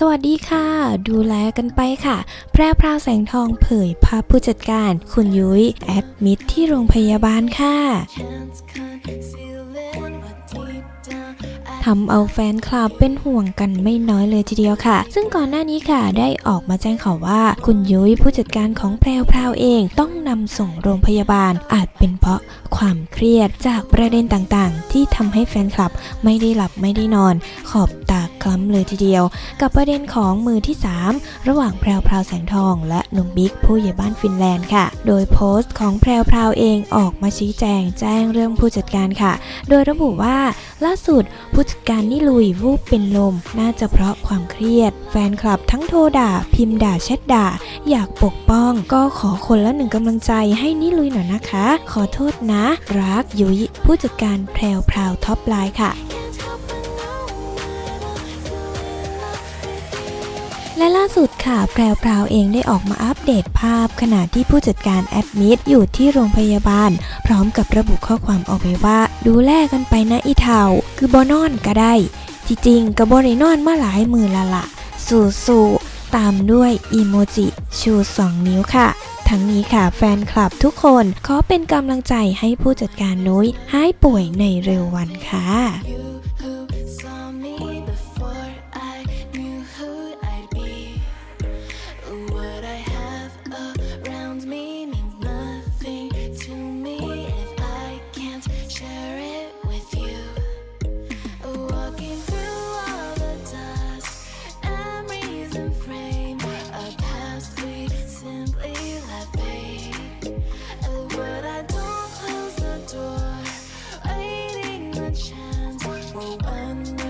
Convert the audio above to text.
สวัสดีค่ะ ดูแลกันไปค่ะ แพร่พราวแสงทองเผยภาพผู้จัดการ คุณยุ้ยแอดมิดที่โรงพยาบาลค่ะทำเอาแฟนคลับเป็นห่วงกันไม่น้อยเลยทีเดียวค่ะ ซึ่งก่อนหน้านี้ค่ะได้ออกมาแจ้งข่าวว่า คุณยุ้ยผู้จัดการของแพรวพราวเองต้องนำส่งโรงพยาบาลอาจเป็นเพราะความเครียดจากประเด็นต่าง ที่ทำให้แฟนคลับไม่ได้หลับไม่ได้นอน ขอบตาคล้ำเลยทีเดียว กับประเด็นของมือที่ 3 ระหว่างแพรวพราวแสงทอง และหนุ่มบิ๊กผู้ใหญ่บ้านฟินแลนด์ค่ะ โดยโพสต์ของแพรวพราวเองออกมาชี้แจงแจ้งเรื่องผู้จัดการค่ะ โดยระบุว่าล่าสุดผู้จัดการนี่ลุยวูบเป็นลม น่าจะเพราะความเครียด แฟนคลับทั้งโทรด่า พิมพ์ด่าแชทด่า อยากปกป้องก็ขอคนละหนึ่งกำลังใจให้นิลุยหน่อยนะคะ ขอโทษนะ รักยุ้ยผู้จัดการแพรวพราวท็อปไลน์ค่ะ และล่าสุดค่ะแพรวพราวเองได้ออกมาอัปเดตภาพ ขณะที่ผู้จัดการแอดมิดอยู่ที่โรงพยาบาล พร้อมกับระบุข้อความเอาไว้ว่า ดูแลกันไปนะอีเทาคือบอนอนก็ได้ที่จริงกับบรินอนมาหลายมือละละ สู่สู่ตามด้วยอีโมจิชู 2 นิ้วค่ะ ทั้งนี้ค่ะแฟนคลับทุกคนขอเป็นกำลังใจให้ผู้จัดการนุ้ยหายป่วยในเร็ววันค่ะ chance. For when